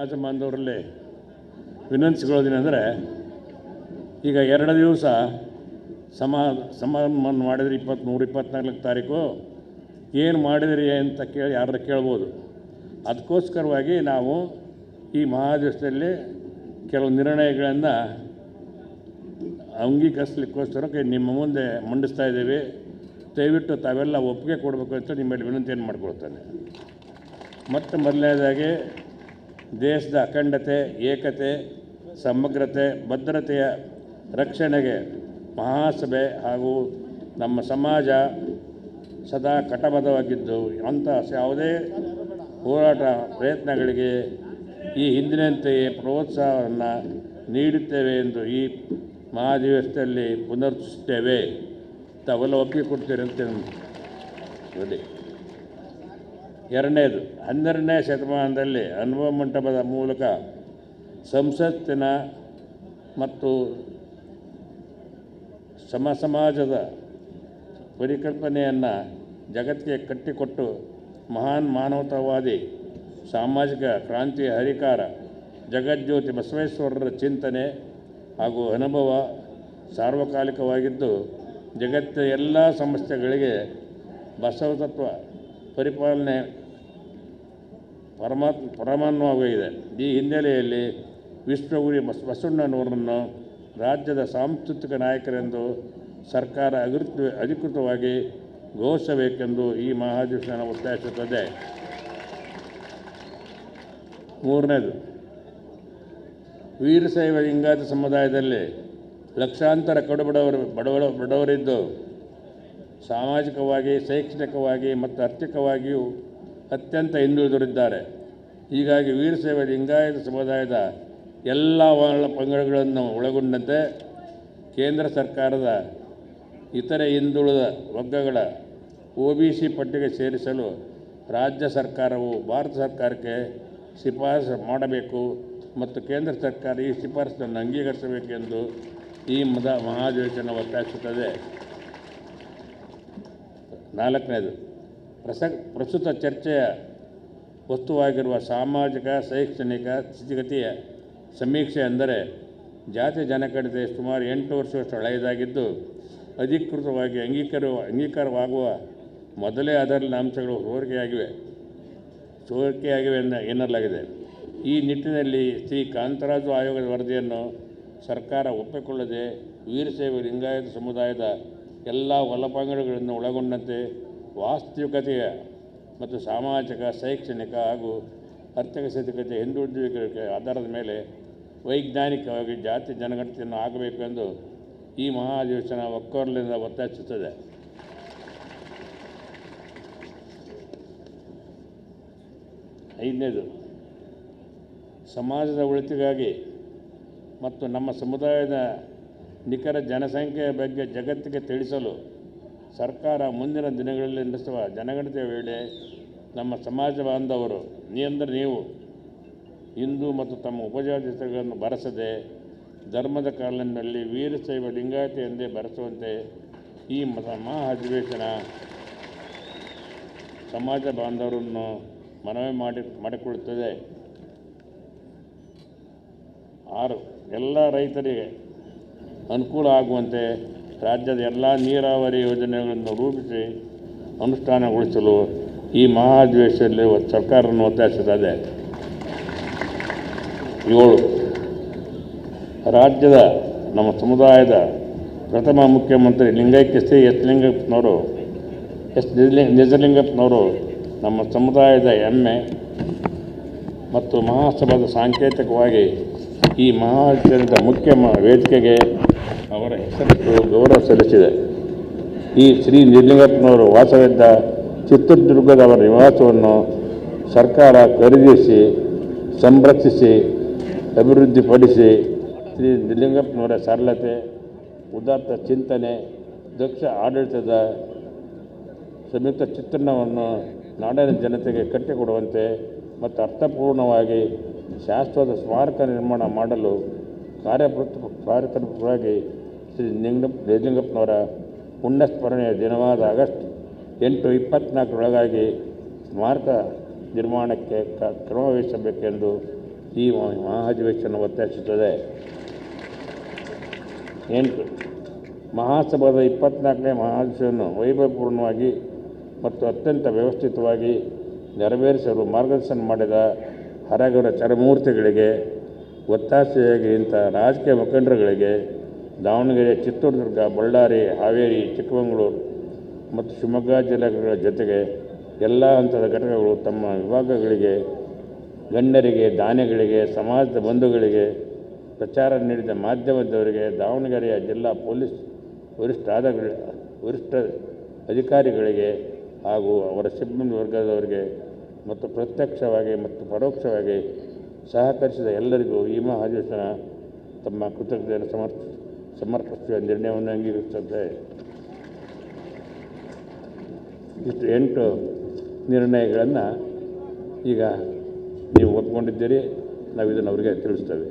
ಸಮಾಜ ಬಾಂಧವರಲ್ಲಿ ವಿನಂತಿಸಿಕೊಳ್ಳೋದೇನೆಂದರೆ ಈಗ ಎರಡು ದಿವಸ ಸಮಾ ಸಮಾರಂಭ ಮಾಡಿದ್ರಿ ಇಪ್ಪತ್ತ್ಮೂರು ಇಪ್ಪತ್ತ್ನಾಲ್ಕು ತಾರೀಕು ಏನು ಮಾಡಿದಿರಿ ಅಂತ ಕೇಳಿ ಯಾರ ಕೇಳ್ಬೋದು. ಅದಕ್ಕೋಸ್ಕರವಾಗಿ ನಾವು ಈ ಮಹಾದೇಶದಲ್ಲಿ ಕೆಲವು ನಿರ್ಣಯಗಳನ್ನು ಅಂಗೀಕರಿಸ್ಲಿಕ್ಕೋಸ್ಕರಕ್ಕೆ ನಿಮ್ಮ ಮುಂದೆ ಮಂಡಿಸ್ತಾ ಇದ್ದೀವಿ. ದಯವಿಟ್ಟು ತಾವೆಲ್ಲ ಒಪ್ಪಿಗೆ ಕೊಡಬೇಕು ಅಂತ ನಿಮ್ಮಲ್ಲಿ ವಿನಂತಿಯನ್ನು ಮಾಡ್ಕೊಳ್ತಾನೆ. ಮತ್ತು ಮೊದಲನೇದಾಗಿ ದೇಶದ ಅಖಂಡತೆ, ಏಕತೆ, ಸಮಗ್ರತೆ, ಭದ್ರತೆಯ ರಕ್ಷಣೆಗೆ ಮಹಾಸಭೆ ಹಾಗೂ ನಮ್ಮ ಸಮಾಜ ಸದಾ ಕಟಬದ್ಧವಾಗಿದ್ದು, ಅಂಥ ಯಾವುದೇ ಹೋರಾಟ ಪ್ರಯತ್ನಗಳಿಗೆ ಈ ಹಿಂದಿನಂತೆಯೇ ಪ್ರೋತ್ಸಾಹವನ್ನು ನೀಡುತ್ತೇವೆ ಎಂದು ಈ ಮಹಾದಿವಸದಲ್ಲಿ ಪುನರುಚ್ಛಿಸುತ್ತೇವೆ ತಾವೆಲ್ಲ ಒಪ್ಪಿಗೆ ಕೊಡ್ತೀರಿ ನೋಡಿ ಎರಡನೇದು, ಹನ್ನೆರಡನೇ ಶತಮಾನದಲ್ಲಿ ಅನುಭವ ಮಂಟಪದ ಮೂಲಕ ಸಂಸತ್ತಿನ ಮತ್ತು ಸಮ ಸಮಾಜದ ಪರಿಕಲ್ಪನೆಯನ್ನು ಜಗತ್ತಿಗೆ ಕಟ್ಟಿಕೊಟ್ಟು ಮಹಾನ್ ಮಾನವತಾವಾದಿ, ಸಾಮಾಜಿಕ ಕ್ರಾಂತಿಯ ಹರಿಕಾರ, ಜಗಜ್ಯೋತಿ ಬಸವೇಶ್ವರರ ಚಿಂತನೆ ಹಾಗೂ ಅನುಭವ ಸಾರ್ವಕಾಲಿಕವಾಗಿದ್ದು, ಜಗತ್ತಿನ ಎಲ್ಲ ಸಮಸ್ಯೆಗಳಿಗೆ ಬಸವ ತತ್ವ ಪರಿಪಾಲನೆ ಪರಮಾತ್ಮ ಇದೆ. ಈ ಹಿನ್ನೆಲೆಯಲ್ಲಿ ವಿಶ್ವಗುರಿ ಬಸ್, ಬಸವಣ್ಣನವರನ್ನು ರಾಜ್ಯದ ಸಾಂಸ್ಕೃತಿಕ ನಾಯಕರೆಂದು ಸರ್ಕಾರ ಅಧಿಕೃತ, ಅಧಿಕೃತವಾಗಿ ಘೋಷಿಸಬೇಕೆಂದು ಈ ಮಹಾಧಿವೇಶನ ಒತ್ತಾಯಿಸುತ್ತದೆ. ಮೂರನೇದು, ವೀರಶೈವ ಲಿಂಗಾಯತ ಸಮುದಾಯದಲ್ಲಿ ಲಕ್ಷಾಂತರ ಕಡುಬಡವರು, ಬಡವರ, ಬಡವರಿದ್ದು ಸಾಮಾಜಿಕವಾಗಿ, ಶೈಕ್ಷಣಿಕವಾಗಿ ಮತ್ತು ಆರ್ಥಿಕವಾಗಿಯೂ ಅತ್ಯಂತ ಹಿಂದುಳಿದರಿದ್ದಾರೆ ಹೀಗಾಗಿ ವೀರಶೈವ ಲಿಂಗಾಯತ ಸಮುದಾಯದ ಎಲ್ಲ ವರ್ಣ ಪಂಗಡಗಳನ್ನು ಒಳಗೊಂಡಂತೆ ಕೇಂದ್ರ ಸರ್ಕಾರದ ಇತರೆ ಹಿಂದುಳಿದ ವರ್ಗಗಳ ಒ ಬಿ ಸಿ ಪಟ್ಟಿಗೆ ಸೇರಿಸಲು ರಾಜ್ಯ ಸರ್ಕಾರವು ಭಾರತ ಸರ್ಕಾರಕ್ಕೆ ಶಿಫಾರಸು ಮಾಡಬೇಕು ಮತ್ತು ಕೇಂದ್ರ ಸರ್ಕಾರ ಈ ಶಿಫಾರಸನ್ನು ಅಂಗೀಕರಿಸಬೇಕೆಂದು ಈ ಮದ ಮಹಾಧಿವೇಶನ ಒತ್ತಾಯಿಸುತ್ತದೆ. ನಾಲ್ಕನೇದು ಪ್ರಸಕ್ ಪ್ರಸ್ತುತ ಚರ್ಚೆಯ ವಸ್ತುವಾಗಿರುವ ಸಾಮಾಜಿಕ, ಶೈಕ್ಷಣಿಕ ಸ್ಥಿತಿಗತಿಯ ಸಮೀಕ್ಷೆ ಅಂದರೆ ಜಾತಿ ಜನಕಡತೆ ಸುಮಾರು ಎಂಟು ವರ್ಷದಷ್ಟು ಹಳೆಯದಾಗಿದ್ದು, ಅಧಿಕೃತವಾಗಿ ಅಂಗೀಕಾರ ಅಂಗೀಕಾರವಾಗುವ ಮೊದಲೇ ಅದರಲ್ಲಿನ ಅಂಶಗಳು ಸೋರಿಕೆಯಾಗಿವೆ ಸೋರಿಕೆಯಾಗಿವೆ ಎನ್ನ ಎನ್ನಲಾಗಿದೆ. ಈ ನಿಟ್ಟಿನಲ್ಲಿ ಶ್ರೀ ಕಾಂತರಾಜು ಆಯೋಗದ ವರದಿಯನ್ನು ಸರ್ಕಾರ ಒಪ್ಪಿಕೊಳ್ಳದೆ ವೀರಶೈವ ಲಿಂಗಾಯತ ಸಮುದಾಯದ ಎಲ್ಲ ಒಲಪಂಗಡಗಳನ್ನು ಒಳಗೊಂಡಂತೆ ವಾಸ್ತವಿಕತೆಯ ಮತ್ತು ಸಾಮಾಜಿಕ, ಶೈಕ್ಷಣಿಕ ಹಾಗೂ ಆರ್ಥಿಕ ಸ್ಥಿತಿಗತಿ ಹಿಂದುಳಿದುವಿಕೆ ಆಧಾರದ ಮೇಲೆ ವೈಜ್ಞಾನಿಕವಾಗಿ ಜಾತಿ ಜನಗಣತಿಯನ್ನು ಆಗಬೇಕೆಂದು ಈ ಮಹಾಧಿವೇಶನ ಒಕ್ಕೊರಲಿಂದ ಒತ್ತಾಯಿಸುತ್ತದೆ. ಐದನೇದು, ಸಮಾಜದ ಒಳಿತಿಗಾಗಿ ಮತ್ತು ನಮ್ಮ ಸಮುದಾಯದ ನಿಖರ ಜನಸಂಖ್ಯೆಯ ಬಗ್ಗೆ ಜಗತ್ತಿಗೆ ತಿಳಿಸಲು ಸರ್ಕಾರ ಮುಂದಿನ ದಿನಗಳಲ್ಲಿ ನಡೆಸುವ ಜನಗಣತಿಯ ವೇಳೆ ನಮ್ಮ ಸಮಾಜ ಬಾಂಧವರು, ನೀ ಅಂದರೆ ನೀವು, ಹಿಂದೂ ಮತ್ತು ತಮ್ಮ ಉಪಜಾತಿಗಳನ್ನು ಬರೆಸದೆ ಧರ್ಮದ ಕಾಲಿನಲ್ಲಿ ವೀರಶೈವ ಲಿಂಗಾಯತ ಎಂದೇ ಬರೆಸುವಂತೆ ಈ ಮಹಾ ಅಧಿವೇಶನ ಸಮಾಜ ಬಾಂಧವರನ್ನು ಮನವಿ ಮಾಡಿ ಮಾಡಿಕೊಳ್ಳುತ್ತದೆ ಆರು, ಎಲ್ಲ ರೈತರಿಗೆ ಅನುಕೂಲ ಆಗುವಂತೆ ರಾಜ್ಯದ ಎಲ್ಲ ನೀರಾವರಿ ಯೋಜನೆಗಳನ್ನು ರೂಪಿಸಿ ಅನುಷ್ಠಾನಗೊಳಿಸಲು ಈ ಮಹಾಧಿವೇಶನದಲ್ಲಿ ಸರ್ಕಾರವನ್ನು ಒತ್ತಾಯಿಸುತ್ತದೆ ಏಳು, ರಾಜ್ಯದ ನಮ್ಮ ಸಮುದಾಯದ ಪ್ರಥಮ ಮುಖ್ಯಮಂತ್ರಿ ಲಿಂಗೈಕ್ಯ ಶ್ರೀ ಎಸ್ ಲಿಂಗಪ್ಪನವರು, ಎಸ್ ನಿಜಲಿಂಗ ನಿಜಲಿಂಗಪ್ಪನವರು ನಮ್ಮ ಸಮುದಾಯದ ಹೆಮ್ಮೆ ಮತ್ತು ಮಹಾಸಭಾದ ಸಾಂಕೇತಿಕವಾಗಿ ಈ ಮಹಾಚರಣದ ಮುಖ್ಯ ವೇದಿಕೆಗೆ ಅವರ ಹೆಸರಿಟ್ಟು ಗೌರವ ಸಲ್ಲಿಸಿದೆ. ಈ ಶ್ರೀ ನಿಲಿಂಗಪ್ಪನವರು ವಾಸವಿದ್ದ ಚಿತ್ರದುರ್ಗದ ಅವರ ನಿವಾಸವನ್ನು ಸರ್ಕಾರ ಖರೀದಿಸಿ, ಸಂರಕ್ಷಿಸಿ, ಅಭಿವೃದ್ಧಿಪಡಿಸಿ ಶ್ರೀ ನಿಲಿಂಗಪ್ಪನವರ ಸರಳತೆ, ಉದಾತ್ತ ಚಿಂತನೆ, ದಕ್ಷ ಆಡಳಿತದ ಸಂಯುಕ್ತ ಚಿತ್ರಣವನ್ನು ನಾಡಿನ ಜನತೆಗೆ ಕಟ್ಟಿಕೊಡುವಂತೆ ಮತ್ತು ಅರ್ಥಪೂರ್ಣವಾಗಿ ಶಾಶ್ವತ ಸ್ಮಾರಕ ನಿರ್ಮಾಣ ಮಾಡಲು ಕಾರ್ಯಪ್ರ ಕಾರ್ಯತತ್ಪರವಾಗಿ ಶ್ರೀ ನಿಂಗ ನಿಜಲಿಂಗಪ್ಪನವರ ಪುಣ್ಯಸ್ಮರಣೆಯ ದಿನವಾದ ಆಗಸ್ಟ್ ಎಂಟು ಇಪ್ಪತ್ನಾಲ್ಕರೊಳಗಾಗಿ ಸ್ಮಾರಕ ನಿರ್ಮಾಣಕ್ಕೆ ಕ್ರಮ ವಹಿಸಬೇಕೆಂದು ಈ ಮಹಾಧಿವೇಶನ ಒತ್ತಾಯಿಸುತ್ತದೆ. ಎಂಟು, ಮಹಾಸಭಾದ ಇಪ್ಪತ್ನಾಲ್ಕನೇ ಮಹಾಧಿವೇಶನವನ್ನು ವೈಭವಪೂರ್ಣವಾಗಿ ಮತ್ತು ಅತ್ಯಂತ ವ್ಯವಸ್ಥಿತವಾಗಿ ನೆರವೇರಿಸಲು ಮಾರ್ಗದರ್ಶನ ಮಾಡಿದ ಹರಗರ ಚರಮೂರ್ತಿಗಳಿಗೆ ಒತ್ತಾಸೆಯಾಗಿ ಇಂಥ ರಾಜಕೀಯ ಮುಖಂಡರುಗಳಿಗೆ ದಾವಣಗೆರೆ ಚಿತ್ರದುರ್ಗ ಬಳ್ಳಾರಿ, ಹಾವೇರಿ, ಚಿಕ್ಕಮಗಳೂರು ಮತ್ತು ಶಿವಮೊಗ್ಗ ಜಿಲ್ಲೆಗಳ ಜೊತೆಗೆ ಎಲ್ಲ ಹಂತದ ಘಟಕಗಳು ತಮ್ಮ ವಿಭಾಗಗಳಿಗೆ, ಗಣ್ಯರಿಗೆ, ದಾನಿಗಳಿಗೆ, ಸಮಾಜದ ಬಂಧುಗಳಿಗೆ ಪ್ರಚಾರ ನೀಡಿದ ಮಾಧ್ಯಮದವರಿಗೆ ದಾವಣಗೆರೆಯ ಜಿಲ್ಲಾ ಪೊಲೀಸ್ ವರಿಷ್ಠಾದ ವರಿಷ್ಠ ಅಧಿಕಾರಿಗಳಿಗೆ ಹಾಗೂ ಅವರ ಸಿಬ್ಬಂದಿ ವರ್ಗದವರಿಗೆ ಮತ್ತು ಪ್ರತ್ಯಕ್ಷವಾಗಿ ಮತ್ತು ಪರೋಕ್ಷವಾಗಿ ಸಹಕರಿಸಿದ ಎಲ್ಲರಿಗೂ ಈ ಮಹಾಧಿವೇಶನ ತಮ್ಮ ಕೃತಜ್ಞತೆಯನ್ನು ಸಮರ್ಪ ಸಮರ್ಪಿಸುವ ನಿರ್ಣಯವನ್ನು ಅಂಗೀಕರಿಸುತ್ತದೆ ಇಷ್ಟು ಎಂಟು ನಿರ್ಣಯಗಳನ್ನು ಈಗ ನೀವು ಒಪ್ಕೊಂಡಿದ್ದೀರಿ ನಾವು ಇದನ್ನು ಅವರಿಗೆ ತಿಳಿಸ್ತೇವೆ.